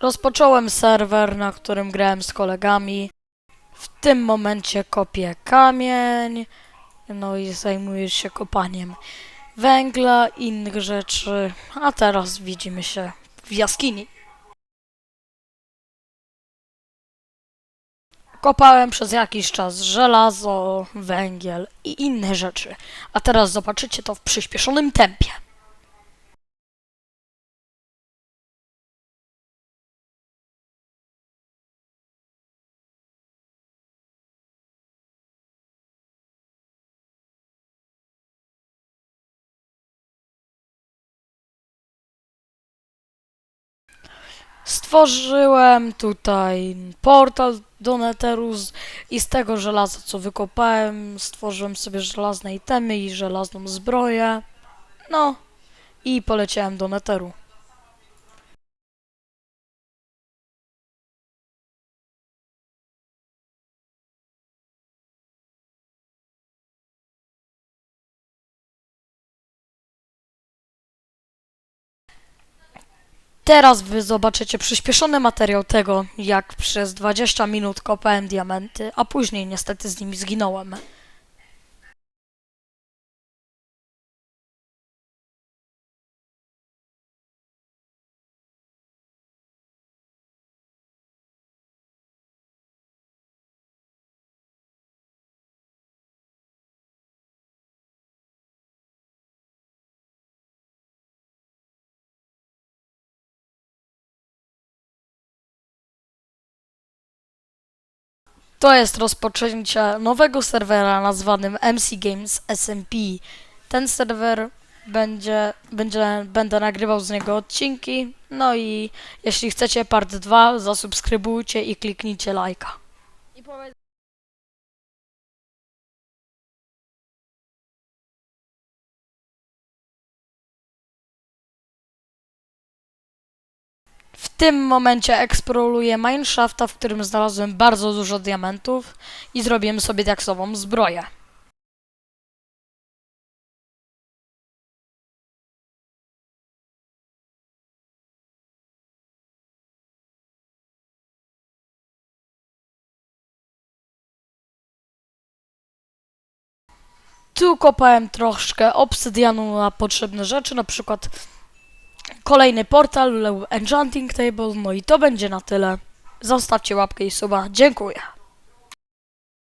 Rozpocząłem serwer, na którym grałem z kolegami. W tym momencie kopię kamień, no i zajmuję się kopaniem węgla innych rzeczy. A teraz widzimy się w jaskini. Kopałem przez jakiś czas żelazo, węgiel i inne rzeczy. A teraz zobaczycie to w przyspieszonym tempie. Stworzyłem tutaj portal do Netheru i z tego żelaza, co wykopałem, stworzyłem sobie żelazne itemy i żelazną zbroję. No i poleciałem do Netheru. Teraz wy zobaczycie przyspieszony materiał tego, jak przez 20 minut kopałem diamenty, a później niestety z nimi zginąłem. To jest rozpoczęcie nowego serwera nazwanym MC Games SMP. Ten serwer będzie, będzie, będę nagrywał z niego odcinki. No i jeśli chcecie part 2, zasubskrybujcie i kliknijcie lajka. Tym momencie eksploluję Mineshafta, w którym znalazłem bardzo dużo diamentów i zrobiłem sobie diaksową zbroję. Tu kopałem troszkę obsydianu na potrzebne rzeczy, na przykład kolejny portal, Enchanting Table, no i to będzie na tyle. Zostawcie łapkę i suba. Dziękuję.